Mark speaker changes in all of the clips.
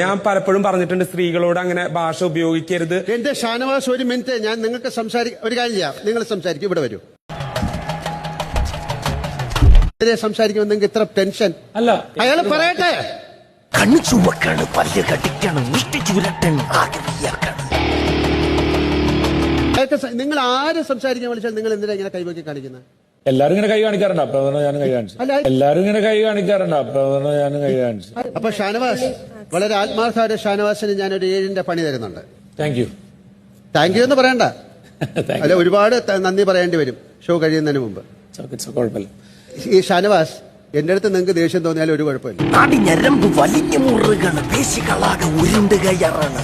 Speaker 1: ഞാൻ പലപ്പോഴും പറഞ്ഞിട്ടുണ്ട് സ്ത്രീകളോട് അങ്ങനെ ഭാഷ ഉപയോഗിക്കരുത്.
Speaker 2: എന്റെ ഷാനവാസ് ഒരു മിനിറ്റ്. ഞാൻ നിങ്ങൾക്ക് സംസാരി ഒരു കാര്യം ചെയ്യാം. നിങ്ങൾ സംസാരിക്കും. ഇവിടെ വരൂ. സംസാരിക്കുമ്പോൾ നിങ്ങൾക്ക് ഇത്ര ടെൻഷൻ
Speaker 1: അല്ല.
Speaker 2: അയാൾ പറയട്ടെ.
Speaker 3: കണ്ണു ചുമക്കാണ് പല്ല് കടിക്കണം ചുരട്ടാണ്
Speaker 2: നിങ്ങൾ ആര് സംസാരിക്കാൻ വിളിച്ചാൽ നിങ്ങൾ എന്തിനാ ഇങ്ങനെ കൈവക്കി കാണിക്കുന്നത്?
Speaker 4: എല്ലാരും ഇങ്ങനെ കൈ കാണിക്കാറുണ്ട്. അപ്പൊ ഞാൻ കൈ കാണിച്ചു
Speaker 2: അല്ല
Speaker 4: എല്ലാരും ഇങ്ങനെ കൈ കാണിക്കാറുണ്ട്. അപ്പൊ ഞാൻ കൈ കാണിച്ചു
Speaker 2: അപ്പൊ ഷാനവാസ് വളരെ ആത്മാർത്ഥമായിട്ട് ഷാനവാസിന് ഞാൻ ഒരു ഏഴിന്റെ പണി തരുന്നുണ്ട്.
Speaker 4: താങ്ക് യു
Speaker 2: താങ്ക് യു എന്ന് പറയണ്ട. അല്ല ഒരുപാട് നന്ദി പറയേണ്ടി വരും ഷോ കഴിയുന്നതിന് മുമ്പ്. ഈ ഷാനവാസ് എന്റെ അടുത്ത് നിങ്ങൾക്ക് ദേഷ്യം തോന്നിയാൽ ഒരു കുഴപ്പമില്ല.
Speaker 3: നാടി ഞരമ്പ് വലിഞ്ഞു മുറുകാണ് പേശികളാകെ ഉരുണ്ട് കയറാണ്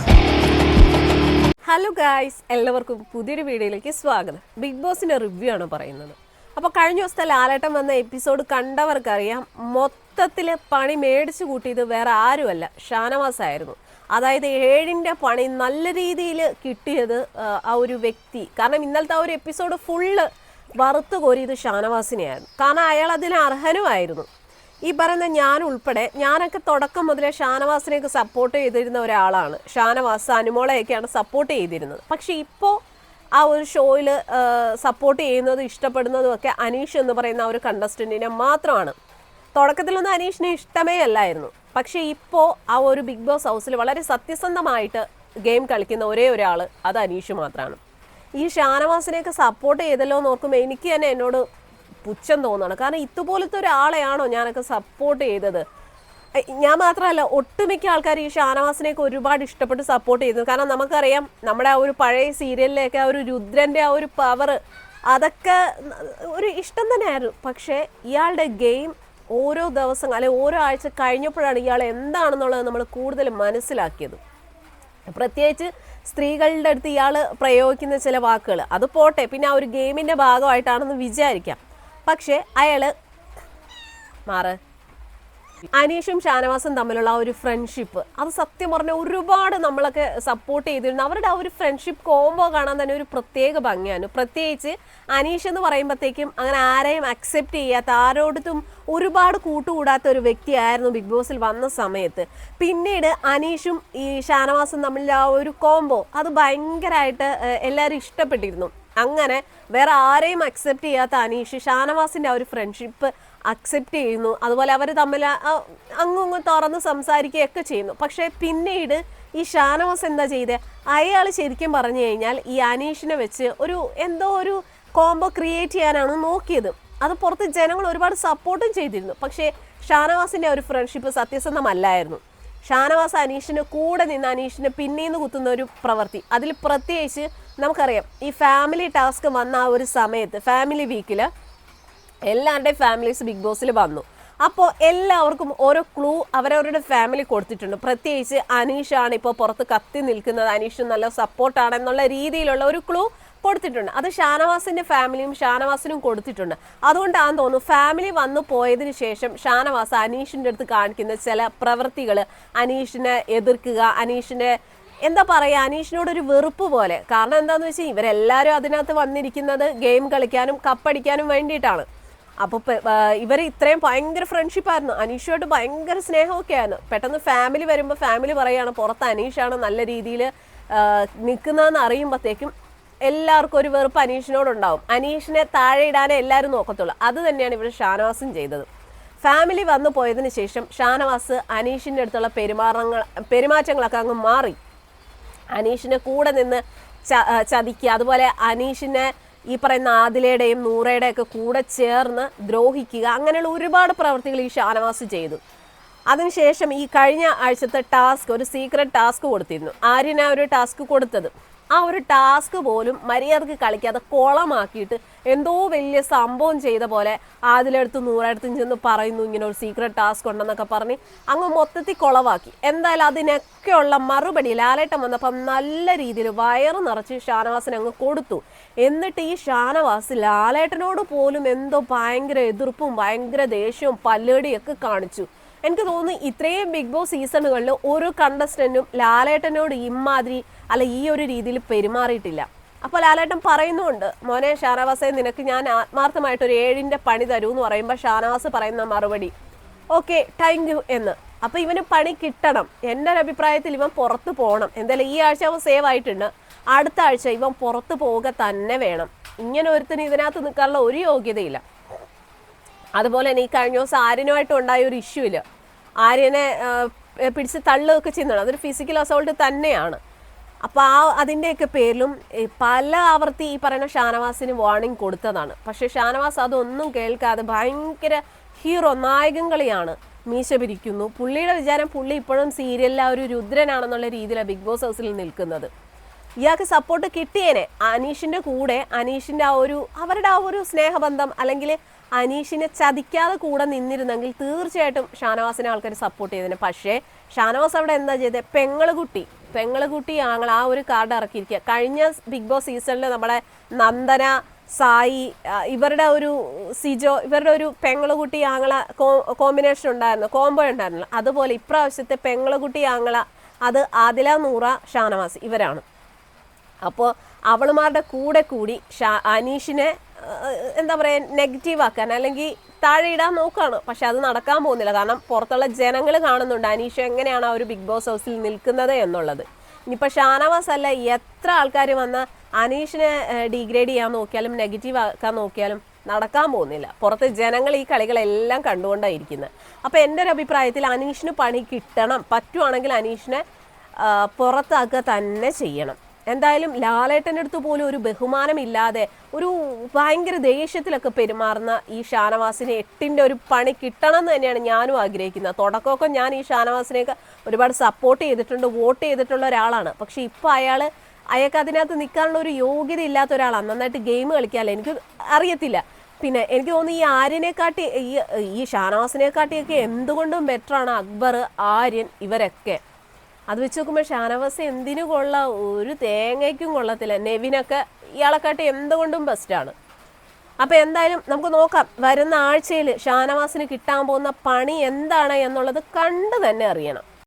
Speaker 5: ഹലോ ഗായ്സ് എല്ലാവർക്കും പുതിയൊരു വീഡിയോയിലേക്ക് സ്വാഗതം. ബിഗ് ബോസിന്റെ റിവ്യൂ ആണ് പറയുന്നത്. അപ്പോൾ കഴിഞ്ഞ ദിവസത്തെ ലാലേട്ടൻ വന്ന എപ്പിസോഡ് കണ്ടവർക്കറിയാം. മൊത്തത്തിൽ പണി മേടിച്ചു കൂട്ടിയത് വേറെ ആരുമല്ല ഷാനവാസായിരുന്നു. അതായത് ഏഴിന്റെ പണി നല്ല രീതിയിൽ കിട്ടിയത് ആ, ഒരു വ്യക്തി. കാരണം ഇന്നലത്തെ ആ ഒരു എപ്പിസോഡ് ഫുള്ള് വറുത്ത് കോരിയത് ഷാനവാസിനെയായിരുന്നു. കാരണം അയാൾ അതിന് അർഹനുമായിരുന്നു. ഈ പറയുന്ന ഞാൻ ഉൾപ്പെടെ ഞാനൊക്കെ തുടക്കം മുതലേ ഷാനവാസിനെയൊക്കെ സപ്പോർട്ട് ചെയ്തിരുന്ന ഒരാളാണ്. ഷാനവാസ് അനുമോളെയൊക്കെയാണ് സപ്പോർട്ട് ചെയ്തിരുന്നത്. പക്ഷേ ഇപ്പോൾ ആ ഒരു ഷോയിൽ സപ്പോർട്ട് ചെയ്യുന്നതും ഇഷ്ടപ്പെടുന്നതും ഒക്കെ അനീഷ് എന്ന് പറയുന്ന ആ ഒരു കണ്ടസ്റ്റന്റിനെ മാത്രമാണ്. തുടക്കത്തിലൊന്നും അനീഷിനെ ഇഷ്ടമേ അല്ലായിരുന്നു. പക്ഷേ ഇപ്പോൾ ആ ഒരു ബിഗ് ബോസ് ഹൗസിൽ വളരെ സത്യസന്ധമായിട്ട് ഗെയിം കളിക്കുന്ന ഒരേ ഒരാൾ അത് അനീഷ് മാത്രമാണ് ഈ ഷാനവാസിനെയൊക്കെ സപ്പോർട്ട് ചെയ്തല്ലോ എന്ന് ഓർക്കുമ്പോൾ എനിക്ക് തന്നെ എന്നോട് പുച്ഛം തോന്നുകയാണ് കാരണം ഇതുപോലത്തെ ഒരാളെയാണോ ഞാനൊക്കെ സപ്പോർട്ട് ചെയ്തത്? ഞാൻ മാത്രമല്ല ഒട്ടുമിക്ക ആൾക്കാർ ഈ ഷാനവാസിനെയൊക്കെ ഒരുപാട് ഇഷ്ടപ്പെട്ട് സപ്പോർട്ട് ചെയ്യുന്നു. കാരണം നമുക്കറിയാം നമ്മുടെ ആ ഒരു പഴയ സീരിയലിലെയൊക്കെ ആ ഒരു രുദ്രന്റെ ആ ഒരു പവർ അതൊക്കെ ഒരു ഇഷ്ടം തന്നെയായിരുന്നു. പക്ഷേ ഇയാളുടെ ഗെയിം ഓരോ ദിവസം അല്ലെ ഓരോ ആഴ്ച കഴിഞ്ഞപ്പോഴാണ് ഇയാൾ എന്താണെന്നുള്ളത് നമ്മൾ കൂടുതൽ മനസ്സിലാക്കിയത്. പ്രത്യേകിച്ച് സ്ത്രീകളുടെ അടുത്ത് ഇയാൾ പ്രയോഗിക്കുന്ന ചില വാക്കുകൾ. അത് പോട്ടെ പിന്നെ ആ ഒരു ഗെയിമിന്റെ ഭാഗമായിട്ടാണെന്ന് വിചാരിക്കാം. പക്ഷേ അയാൾ മാറ്. അനീഷും ഷാനവാസും തമ്മിലുള്ള ആ ഒരു ഫ്രണ്ട്ഷിപ്പ് അത് സത്യം പറഞ്ഞ ഒരുപാട് നമ്മളൊക്കെ സപ്പോർട്ട് ചെയ്തിരുന്നു. അവരുടെ ആ ഒരു ഫ്രണ്ട്ഷിപ്പ് കോംബോ കാണാൻ തന്നെ ഒരു പ്രത്യേക ഭംഗിയാണ് പ്രത്യേകിച്ച് അനീഷ് എന്ന് പറയുമ്പോഴത്തേക്കും അങ്ങനെ ആരെയും അക്സെപ്റ്റ് ചെയ്യാത്ത ആരോടത്തും ഒരുപാട് കൂട്ടുകൂടാത്ത ഒരു വ്യക്തിയായിരുന്നു ബിഗ് ബോസിൽ വന്ന സമയത്ത്. പിന്നീട് അനീഷും ഈ ഷാനവാസും തമ്മിലുള്ള ആ ഒരു കോംബോ അത് ഭയങ്കരമായിട്ട് എല്ലാവരും ഇഷ്ടപ്പെട്ടിരുന്നു. അങ്ങനെ വേറെ ആരെയും അക്സെപ്റ്റ് ചെയ്യാത്ത അനീഷ് ഷാനവാസിന്റെ ആ ഒരു ഫ്രണ്ട്ഷിപ്പ് അക്സെപ്റ്റ് ചെയ്യുന്നു. അതുപോലെ അവർ തമ്മിൽ അങ്ങും തുറന്ന് സംസാരിക്കുകയൊക്കെ ചെയ്യുന്നു. പക്ഷേ പിന്നീട് ഈ ഷാനവാസ് എന്താ ചെയ്തത് അയാൾ ശരിക്കും പറഞ്ഞു കഴിഞ്ഞാൽ ഈ അനീഷിനെ വെച്ച് ഒരു എന്തോ ഒരു കോംബോ ക്രിയേറ്റ് ചെയ്യാനാണ് നോക്കിയത്. അത് പുറത്ത് ജനങ്ങൾ ഒരുപാട് സപ്പോർട്ടും ചെയ്തിരുന്നു. പക്ഷേ ഷാനവാസിന്റെ ഒരു ഫ്രണ്ട്ഷിപ്പ് സത്യസന്ധമല്ലായിരുന്നു. ഷാനവാസ് അനീഷിന് കൂടെ നിന്ന് അനീഷിനെ പിന്നീന്ന് കുത്തുന്ന ഒരു പ്രവൃത്തി അതിൽ പ്രത്യേകിച്ച് നമുക്കറിയാം ഈ ഫാമിലി ടാസ്ക് വന്ന ആ ഒരു സമയത്ത് ഫാമിലി വീക്കിൽ എല്ലാവരുടെയും ഫാമിലീസ് ബിഗ് ബോസിൽ വന്നു. അപ്പോൾ എല്ലാവർക്കും ഓരോ ക്ലൂ അവരവരുടെ ഫാമിലി കൊടുത്തിട്ടുണ്ട്. പ്രത്യേകിച്ച് അനീഷാണ് ഇപ്പോൾ പുറത്ത് കത്തി നിൽക്കുന്നത്. അനീഷ് നല്ല സപ്പോർട്ടാണെന്നുള്ള രീതിയിലുള്ള ഒരു ക്ലൂ കൊടുത്തിട്ടുണ്ട്. അത് ഷാനവാസിന്റെ ഫാമിലിയും ഷാനവാസിനും കൊടുത്തിട്ടുണ്ട്. അതുകൊണ്ടാണെന്ന് തോന്നുന്നു ഫാമിലി വന്നു പോയതിനു ശേഷം ഷാനവാസ് അനീഷിന്റെ അടുത്ത് കാണിക്കുന്ന ചില പ്രവൃത്തികൾ അനീഷിനെ എതിർക്കുക അനീഷിനെ എന്താ പറയുക അനീഷിനോട് ഒരു വെറുപ്പ് പോലെ. കാരണം എന്താണെന്ന് വെച്ചാൽ ഇവരെല്ലാവരും അതിനകത്ത് വന്നിരിക്കുന്നത് ഗെയിം കളിക്കാനും കപ്പടിക്കാനും വേണ്ടിയിട്ടാണ്. അപ്പോൾ ഇവർ ഇത്രയും ഭയങ്കര ഫ്രണ്ട്ഷിപ്പായിരുന്നു അനീഷുമായിട്ട് ഭയങ്കര സ്നേഹമൊക്കെ ആയിരുന്നു പെട്ടെന്ന് ഫാമിലി വരുമ്പോൾ ഫാമിലി പറയുകയാണ് പുറത്ത് അനീഷാണ് നല്ല രീതിയിൽ നിൽക്കുന്നതെന്ന് അറിയുമ്പോഴത്തേക്കും എല്ലാവർക്കും ഒരു വെറുപ്പ് അനീഷിനോടുണ്ടാവും. അനീഷിനെ താഴെ ഇടാനേ എല്ലാവരും നോക്കത്തുള്ളൂ. അത് തന്നെയാണ് ഇവിടെ ഷാനവാസും ചെയ്തത്. ഫാമിലി വന്നു പോയതിന് ശേഷം ഷാനവാസ് അനീഷിന്റെ അടുത്തുള്ള പെരുമാറങ്ങൾ പെരുമാറ്റങ്ങളൊക്കെ അങ്ങ് മാറി. അനീഷിനെ കൂടെ നിന്ന് ച- ചതിക്കുക അതുപോലെ അനീഷിനെ ഈ പറയുന്ന ആദിലയുടെയും നൂറയുടെയൊക്കെ കൂടെ ചേർന്ന് ദ്രോഹിക്കുക അങ്ങനെയുള്ള ഒരുപാട് പ്രവർത്തികൾ ഈ ഷാനവാസ് ചെയ്തു. അതിനുശേഷം ഈ കഴിഞ്ഞ ആഴ്ചത്തെ ടാസ്ക് ഒരു സീക്രട്ട് ടാസ്ക് കൊടുത്തിരുന്നു. ആര്യന ഒരു ടാസ്ക് കൊടുത്തത്. ആ ഒരു ടാസ്ക് പോലും മര്യാദയ്ക്ക് കളിക്കാതെ കുളമാക്കിയിട്ട് എന്തോ വലിയ സംഭവം ചെയ്ത പോലെ ആദിലെടുത്ത് നൂറെടുത്തും ചെന്ന് പറയുന്നു ഇങ്ങനെ ഒരു സീക്രട്ട് ടാസ്ക് ഉണ്ടെന്നൊക്കെ പറഞ്ഞ് അങ്ങ് മൊത്തത്തിൽ കുളവാക്കി. എന്തായാലും അതിനൊക്കെയുള്ള മറുപടി ലാലേട്ടം വന്നപ്പം നല്ല രീതിയിൽ വയറ് നിറച്ച് ഷാനവാസിന് അങ്ങ് കൊടുത്തു. എന്നിട്ട് ഈ ഷാനവാസ് ലാലേട്ടനോട് പോലും എന്തോ ഭയങ്കര എതിർപ്പും ഭയങ്കര ദേഷ്യവും പല്ലേടിയൊക്കെ കാണിച്ചു. എനിക്ക് തോന്നുന്നു ഇത്രയും ബിഗ് ബോസ് സീസണുകളിൽ ഒരു കണ്ടസ്റ്റന്റും ലാലേട്ടനോട് ഇമാതിരി അല്ല ഈ ഒരു രീതിയിൽ പെരുമാറിയിട്ടില്ല. അപ്പോൾ ലാലേട്ടൻ പറയുന്നുണ്ട് മോനെ ഷാനവാസെ നിനക്ക് ഞാൻ ആത്മാർത്ഥമായിട്ട് ഒരു ഏഴിന്റെ പണി തരൂ എന്ന് പറയുമ്പോൾ ഷാനവാസ് പറയുന്ന മറുപടി ഓക്കെ താങ്ക് യു എന്ന്. അപ്പോൾ ഇവന് പണി കിട്ടണം. എന്റെ ഒരു അഭിപ്രായത്തിൽ ഇവൻ പുറത്ത് പോകണം എന്തായാലും ഈ ആഴ്ച അവൻ സേവ് ആയിട്ടുണ്ട്. അടുത്ത ആഴ്ച ഇവൻ പുറത്ത് പോവുക തന്നെ വേണം. ഇങ്ങനെ ഒരുത്തിന് ഇതിനകത്ത് നിൽക്കാനുള്ള ഒരു യോഗ്യതയില്ല. അതുപോലെ തന്നെ ഈ കഴിഞ്ഞ ദിവസം ആരിനുമായിട്ടുണ്ടായ ഒരു ഇഷ്യൂ ഇല്ല ആര്യനെ പിടിച്ച് തള്ളുകയൊക്കെ ചെയ്യുന്നതാണ്. അതൊരു ഫിസിക്കൽ അസോൾട്ട് തന്നെയാണ്. അപ്പോൾ ആ അതിന്റെയൊക്കെ പേരിലും പല ആവർത്തി ഈ പറയുന്ന ഷാനവാസിന് വാർണിംഗ് കൊടുത്തതാണ്. പക്ഷേ ഷാനവാസ് അതൊന്നും കേൾക്കാതെ ഭയങ്കര ഹീറോ നായകൻ മീശ പിരിക്കുന്നു. പുള്ളിയുടെ വിചാരം പുള്ളി ഇപ്പോഴും സീരിയലിൽ ഒരു രുദ്രനാണെന്നുള്ള രീതിയിലാണ് ബിഗ് ബോസ് ഹൗസിൽ നിൽക്കുന്നത്. ഇയാൾക്ക് സപ്പോർട്ട് കിട്ടിയേനെ. അനീഷിന്റെ കൂടെ അനീഷിന്റെ ആ ഒരു അവരുടെ ആ ഒരു സ്നേഹബന്ധം അല്ലെങ്കിൽ അനീഷിനെ ചതിക്കാതെ കൂടെ നിന്നിരുന്നെങ്കിൽ തീർച്ചയായിട്ടും ഷാനവാസിനെ ആൾക്കാർ സപ്പോർട്ട് ചെയ്തിന് പക്ഷേ ഷാനവാസ് അവിടെ എന്താ ചെയ്തത് പെങ്ങളുകുട്ടി പെങ്ങളുകുട്ടി ആങ്ങൾ ആ ഒരു കാർഡ് ഇറക്കിയിരിക്കുക. കഴിഞ്ഞ ബിഗ് ബോസ് സീസണിൽ നമ്മുടെ നന്ദന സായി ഇവരുടെ ഒരു സിജോ ഇവരുടെ ഒരു പെങ്ങളുകുട്ടി ആങ്ങള കോമ്പിനേഷൻ ഉണ്ടായിരുന്നു കോംബോ ഉണ്ടായിരുന്നു. അതുപോലെ ഇപ്രാവശ്യത്തെ പെങ്ങളുകുട്ടി ആങ്ങള അത് ആദില നൂറ ഷാനവാസ് ഇവരാണ്. അപ്പോൾ അവളുമാരുടെ കൂടെ കൂടി ഷാ അനീഷിനെ എന്താ പറയുക നെഗറ്റീവ് ആക്കാൻ അല്ലെങ്കിൽ താഴെ ഇടാൻ നോക്കുകയാണ് പക്ഷെ അത് നടക്കാൻ പോകുന്നില്ല. കാരണം പുറത്തുള്ള ജനങ്ങൾ കാണുന്നുണ്ട് അനീഷ എങ്ങനെയാണ് ആ ഒരു ബിഗ് ബോസ് ഹൗസിൽ നിൽക്കുന്നത് എന്നുള്ളത്. ഇനിയിപ്പോൾ ഷാനവാസ് അല്ല എത്ര ആൾക്കാർ വന്ന അനീഷിനെ ഡീഗ്രേഡ് ചെയ്യാൻ നോക്കിയാലും നെഗറ്റീവ് ആക്കാൻ നോക്കിയാലും നടക്കാൻ പോകുന്നില്ല. പുറത്ത് ജനങ്ങൾ ഈ കളികളെല്ലാം കണ്ടുകൊണ്ടായിരിക്കുന്നത് അപ്പോൾ എന്റെ ഒരു അഭിപ്രായത്തിൽ അനീഷിന് പണി കിട്ടണം. പറ്റുവാണെങ്കിൽ അനീഷിനെ പുറത്താക്കുക തന്നെ ചെയ്യണം. എന്തായാലും ലാലേട്ടന്റെ അടുത്ത് പോലും ഒരു ബഹുമാനമില്ലാതെ ഒരു ഭയങ്കര ദേഷ്യത്തിലൊക്കെ പെരുമാറുന്ന ഈ ഷാനവാസിനെ എട്ടിന്റെ ഒരു പണി കിട്ടണം എന്ന് തന്നെയാണ് ഞാനും ആഗ്രഹിക്കുന്നത്. തുടക്കമൊക്കെ ഞാൻ ഈ ഷാനവാസിനെയൊക്കെ ഒരുപാട് സപ്പോർട്ട് ചെയ്തിട്ടുണ്ട് വോട്ട് ചെയ്തിട്ടുള്ള ഒരാളാണ്. പക്ഷെ ഇപ്പോൾ അയാൾ അയാൾക്ക് അതിനകത്ത് നിൽക്കാനുള്ള ഒരു യോഗ്യത ഇല്ലാത്ത ഒരാളാണ്. നന്നായിട്ട് ഗെയിം കളിക്കാമല്ലോ എനിക്ക് അറിയത്തില്ല. പിന്നെ എനിക്ക് തോന്നുന്നു ഈ ആര്യനെക്കാട്ടി ഈ ഈ ഷാനവാസിനെക്കാട്ടിയൊക്കെ എന്തുകൊണ്ടും ബെറ്ററാണ് അക്ബർ ആര്യൻ ഇവരൊക്കെ. അത് വെച്ച് നോക്കുമ്പോൾ ഷാനവാസ് എന്തിനു കൊള്ളാം? ഒരു തേങ്ങയ്ക്കും കൊള്ളത്തില്ല. നെവിനൊക്കെ ഇയാളെക്കാട്ടി എന്തുകൊണ്ടും ബെസ്റ്റാണ് അപ്പോൾ എന്തായാലും നമുക്ക് നോക്കാം. വരുന്ന ആഴ്ചയിൽ ഷാനവാസിന് കിട്ടാൻ പോകുന്ന പണി എന്താണ് എന്നുള്ളത് കണ്ടു തന്നെ അറിയണം.